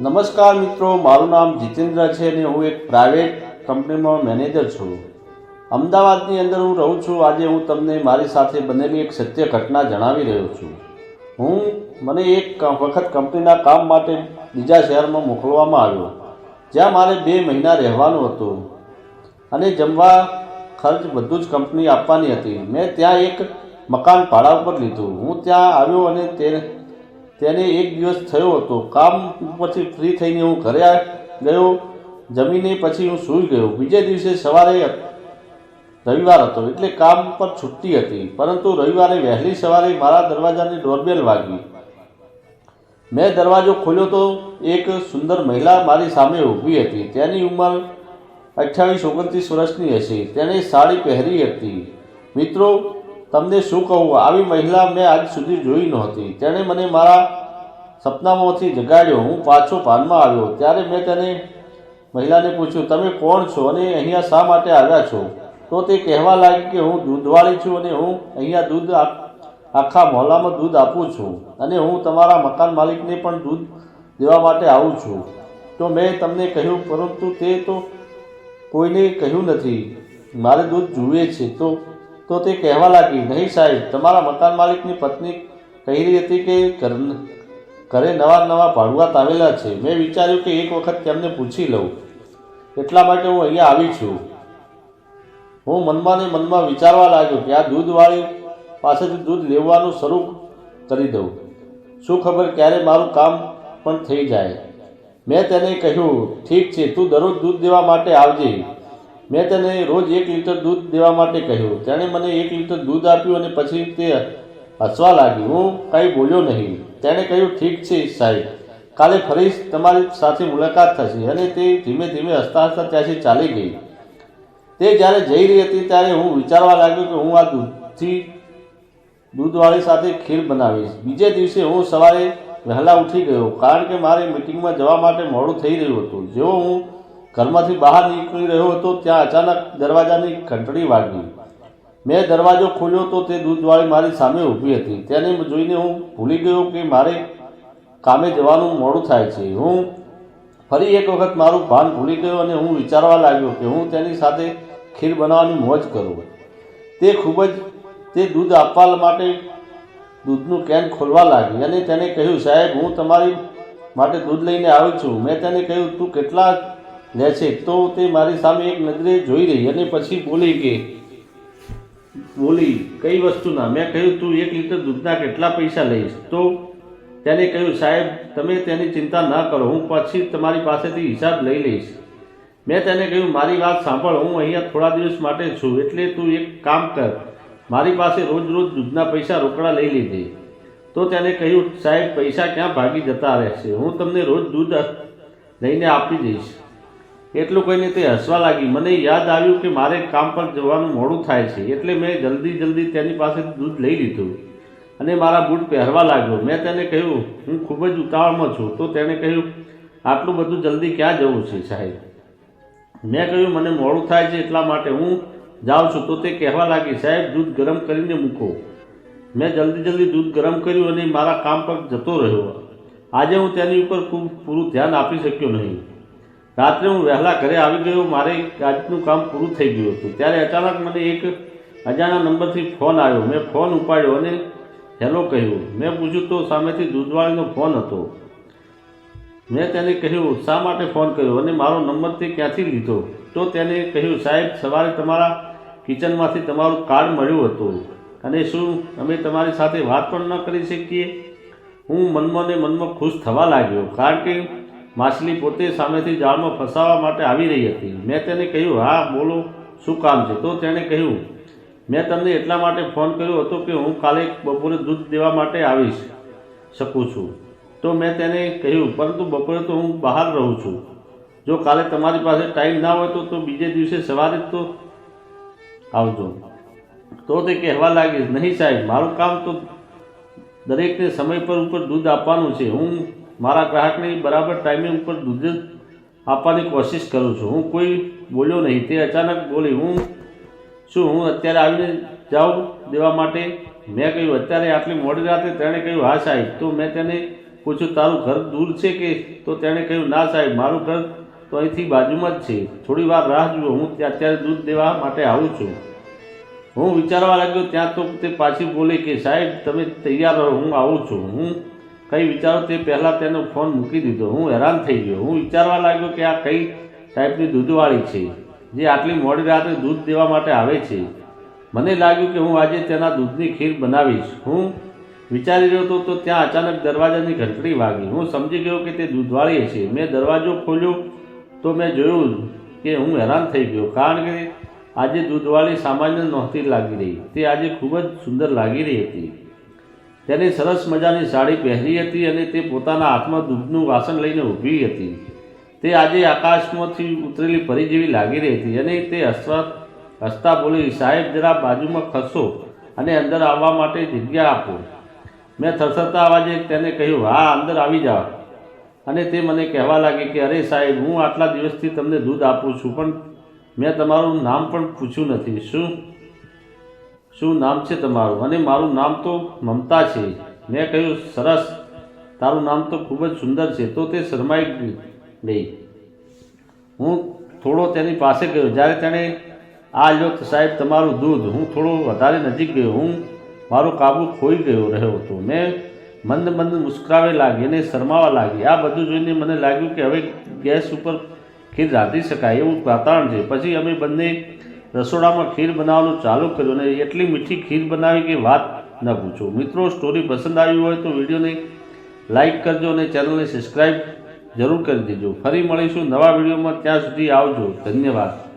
નમસ્કાર મિત્રો, મારું નામ જીતેન્દ્ર છે અને હું એક પ્રાઇવેટ કંપનીમાં મેનેજર છું. અમદાવાદની અંદર હું રહું છું. આજે હું તમને મારી સાથે બનેલી એક સત્ય ઘટના જણાવી રહ્યો છું. હું, મને એક વખત કંપનીના કામ માટે બીજા શહેરમાં મોકલવામાં આવ્યો, જ્યાં મારે બે મહિના રહેવાનું હતું. અને જમવા ખર્ચ બધું જ કંપની આપવાની હતી. મેં ત્યાં એક મકાન ભાડા ઉપર લીધું. હું ત્યાં આવ્યો અને તે તેને એક દિવસ થયો હતો. કામ ઉપરથી ફ્રી થઈને હું ઘરે ગયો. જમીને પછી હું સૂઈ ગયો. બીજે દિવસે સવારે રવિવાર હતો. એટલે કામ પર છુટ્ટી હતી. પરંતુ રવિવારે વહેલી સવારે મારા દરવાજાની ડોરબેલ વાગી. મેં દરવાજો ખોલ્યો તો એક સુંદર મહિલા મારી સામે ઊભી હતી. તેની ઉંમર અઠ્યાવીસ, ઓગણત્રીસ વર્ષની હશે. તેણે સાડી પહેરી હતી. મિત્રો તમને શું કહું? આવી મહિલા મેં આજ સુધી જોઈ નહોતી. તેણે મને મારા સપનામાંથી જગાડ્યો. હું પાછો ભાનમાં આવ્યો. ત્યારે મેં તેને મહિલાને પૂછ્યું, તમે કોણ છો અને અહીંયા શા માટે આવ્યા છો? તો તે કહેવા લાગી કે હું દૂધવાળી છું અને હું અહીંયા દૂધ આખા મોહલ્લામાં દૂધ આપું છું અને હું તમારા મકાન માલિકને પણ દૂધ દેવા માટે આવું છું. તો મેં તમને કહ્યું, પરંતુ તે તો કોઈને કહ્યું નથી. મારે દૂધ જુએ છે. તો તો તે કહેવા લાગી, નહીં સાહેબ, તમારા મકાન માલિકની પત્ની કહી રહી હતી કે ઘર ઘરે નવા નવા ભાડુઆત આવેલા છે. મેં વિચાર્યું કે એક વખત તેમને પૂછી લઉં. એટલા માટે હું અહીંયા આવી છું. હું મનમાં ને મનમાં વિચારવા લાગ્યો કે આ દૂધવાળી પાસેથી દૂધ લેવાનું શરૂ કરી દઉં. શું ખબર ક્યારે મારું કામ પણ થઈ જાય. મેં તેને કહ્યું, ઠીક છે, તું દરરોજ દૂધ દેવા માટે આવજે. મેં તેને રોજ એક લીટર દૂધ દેવા માટે કહ્યું. તેણે મને એક લીટર દૂધ આપ્યું અને પછી તે હસવા લાગી. હું કંઈ બોલ્યો નહીં. તેણે કહ્યું, ઠીક છે સાહેબ. કાલે ફરી તમારી સાથે મુલાકાત થશે. અને તે ધીમે ધીમે હસતા હસતા ત્યાંથી ચાલી ગઈ. તે જ્યારે જઈ રહી હતી ત્યારે હું વિચારવા લાગ્યો કે હું આ દૂધથી દૂધવાળી સાથે ખીર બનાવીશ. બીજે દિવસે હું સવારે વહેલા ઉઠી ગયો, કારણ કે મારે મિટિંગમાં જવા માટે મોડું થઈ રહ્યું હતું. જેવો હું ઘરમાંથી બહાર નીકળી રહ્યો હતો, ત્યાં અચાનક દરવાજાની ઘંટડી વાગી. મેં દરવાજો ખોલ્યો તો તે દૂધવાળી મારી સામે ઊભી હતી. તેને જોઈને હું ભૂલી ગયો કે મારે કામે જવાનું મોડું થાય છે. હું ફરી એક વખત મારું ભાન ભૂલી ગયો અને હું વિચારવા લાગ્યો કે હું તેની સાથે ખીર બનાવવાની મોજ કરું. તે ખૂબ જ, તે દૂધ આપવા માટે દૂધનું કેન ખોલવા લાગી અને તેને કહ્યું, સાહેબ, હું તમારી માટે દૂધ લઈને આવ્યો છું. મેં તેને કહ્યું, તું કેટલા છે, તો તે મારી સામે એક નજરે જોઈ રહી અને પછી બોલી કે, બોલી, કઈ વસ્તુના? મેં કહ્યું, તું એક લીટર દૂધના કેટલા પૈસા લઈશ? તો તેને કહ્યું, સાહેબ, તમે તેની ચિંતા ન કરો, હું પછી તમારી પાસેથી હિસાબ લઈ લઈશ. મેં તેને કહ્યું, મારી વાત સાંભળ, હું અહીંયા થોડા દિવસ માટે છું, એટલે તું એક કામ કર, મારી પાસે રોજ રોજ દૂધના પૈસા રોકડા લઈ લીધે. તો તેને કહ્યું, સાહેબ, પૈસા ક્યાં ભાગી જતા રહેશે? હું તમને રોજ દૂધ લઈને આપી દઈશ. એટલું કહીને તે હસવા લાગી મને યાદ આવ્યું કે મારે કામ પર જવાનું મોડું થાય છે, એટલે મેં જલ્દી જલ્દી તેની પાસેથી દૂધ લઈ લીધું અને મારા બૂટ પહેરવા લાગ્યો. મેં તેને કહ્યું, હું ખૂબ જ ઉતાવળમાં છું. તો તેણે કહ્યું, આટલું બધું જલ્દી ક્યાં જવું છે સાહેબ? મેં કહ્યું, મને મોડું થાય છે એટલા માટે હું જાઉં છું. તો તે કહેવા લાગી, સાહેબ, દૂધ ગરમ કરીને મૂકો. મેં જલ્દી જલ્દી દૂધ ગરમ કર્યું અને મારા કામ પર જતો રહ્યો. આજે હું તેની ઉપર ખૂબ પૂરું ધ્યાન આપી શક્યો નહીં. રાત્રે હું વહેલા ઘરે આવી ગયો, મારે આજનું કામ પૂરું થઈ ગયું હતું. ત્યારે અચાનક મને એક અજાણા નંબરથી ફોન આવ્યો. મેં ફોન ઉપાડ્યો અને હેલો કહ્યું. મેં પૂછ્યું, તો સામેથી દૂધવાળીનો ફોન હતો? મેં તેને કહ્યું, શા માટે ફોન કર્યો? અને મારો નંબર તે ક્યાંથી લીધો? તો તેને કહ્યું, સાહેબ, સવારે તમારા કિચનમાંથી તમારું કાર્ડ મળ્યું હતું અને શું અમે તમારી સાથે વાત પણ ન કરી શકીએ? હું મનમાં ને મનમાં ખુશ થવા લાગ્યો, કારણ કે માછલી પોતે સામેથી જાળમાં ફસાવવા માટે આવી રહી હતી. મેં તેને કહ્યું, હા, બોલો, શું કામ છે? તો તેણે કહ્યું, મેં તમને એટલા માટે ફોન કર્યો હતો કે હું કાલે બપોરે દૂધ દેવા માટે આવીશ શકું છું. તો મેં તેને કહ્યું, પરંતુ બપોરે તો હું બહાર રહું છું. જો કાલે તમારી પાસે ટાઈમ ના હોય તો તો બીજે દિવસે સવારે જ તો આવજો. તો તે કહેવા લાગી, નહીં સાહેબ, મારું કામ તો દરેકને સમય પર ઉપર દૂધ આપવાનું છે. હું મારા ગ્રાહકને બરાબર ટાઈમિંગ ઉપર દૂધ આપવાની કોશિશ કરું છું. હું કોઈ બોલ્યો નહીં. તે અચાનક બોલી, હું શું? હું અત્યારે આવીને જાઉં દેવા માટે? મેં કહ્યું, અત્યારે આટલી મોડી રાતે તેણે કહ્યું, હા, સાહેબ. તો મેં તેને પૂછ્યું, તારું ઘર દૂર છે કે? તો તેણે કહ્યું, ના, સાહેબ, મારું ઘર તો અહીંથી બાજુમાં જ છે. થોડી વાર રાહ જુઓ. હું ત્યાં અત્યારે દૂધ દેવા માટે આવું છું. હું વિચારવા લાગ્યો, ત્યાં તો તે પાછી બોલે કે, સાહેબ, તમે તૈયાર રહો. હું આવું છું. હું કંઈ વિચારો તે પહેલાં તેનો ફોન મૂકી દીધો. હું હેરાન થઈ ગયો. હું વિચારવા લાગ્યો કે આ કઈ ટાઈપની દૂધવાળી છે, જે આટલી મોડી રાત્રે દૂધ દેવા માટે આવે છે. મને લાગ્યું કે હું આજે તેના દૂધની ખીર બનાવીશ. હું વિચારી રહ્યો હતો તો ત્યાં અચાનક દરવાજાની ઘંટડી વાગી. હું સમજી ગયો કે તે દૂધવાળી છે. મેં દરવાજો ખોલ્યો તો મેં જોયું કે હું હેરાન થઈ ગયો, કારણ કે આજે દૂધવાળી સામાન્ય નહોતી લાગી રહી. તે આજે ખૂબ જ સુંદર લાગી રહી હતી. તેની સરસ મજાની સાડી પહેરી હતી અને તે પોતાના હાથમાં દૂધનું વાસણ લઈને ઊભી હતી. તે આજે આકાશમાંથી ઉતરેલી પરી જેવી લાગી રહી હતી અને તે હસવા હસતા બોલી, સાહેબ, જરા બાજુમાં ખસો અને અંદર આવવા માટે જગ્યા આપો. મેં થરથરતા અવાજે તેને કહ્યું, હા, અંદર આવી જાઓ. અને તે મને કહેવા લાગી કે, અરે સાહેબ, હું આટલા દિવસથી તમને દૂધ આપું છું, પણ મેં તમારું નામ પણ પૂછ્યું નથી. શું? શું નામ છે તમારું? અને મારું નામ તો મમતા છે. મેં કહ્યું, સરસ. તારું નામ તો ખૂબ જ સુંદર છે. તો તે શરમાઈ ગઈ. હું થોડો તેની પાસે ગયો. જ્યારે તેણે, આ લો સાહેબ, તમારું દૂધ. હું થોડો વધારે નજીક ગયો. હું મારો કાબુ ખોઈ ગયો રહ્યો હતો. મેં મંદ મંદ મુસ્કરાવે લાગી અને શરમાવા લાગી. આ બધું જોઈને મને લાગ્યું કે હવે ગેસ ઉપર ખીર રાંધી શકાય એવું વાતાવરણ છે. પછી અમે બંને રસોડામાં ખીર બનાવવાનું ચાલુ કર્યું અને એટલી મીઠી ખીર બનાવી કે વાત ન પૂછો. મિત્રો સ્ટોરી પસંદ આવી હોય તો વિડીયોને લાઈક કરજો અને ચેનલને સબસ્ક્રાઈબ જરૂર કરી દેજો. ફરી મળીશું નવા વિડીયોમાં. ત્યાં સુધી આવજો. ધન્યવાદ.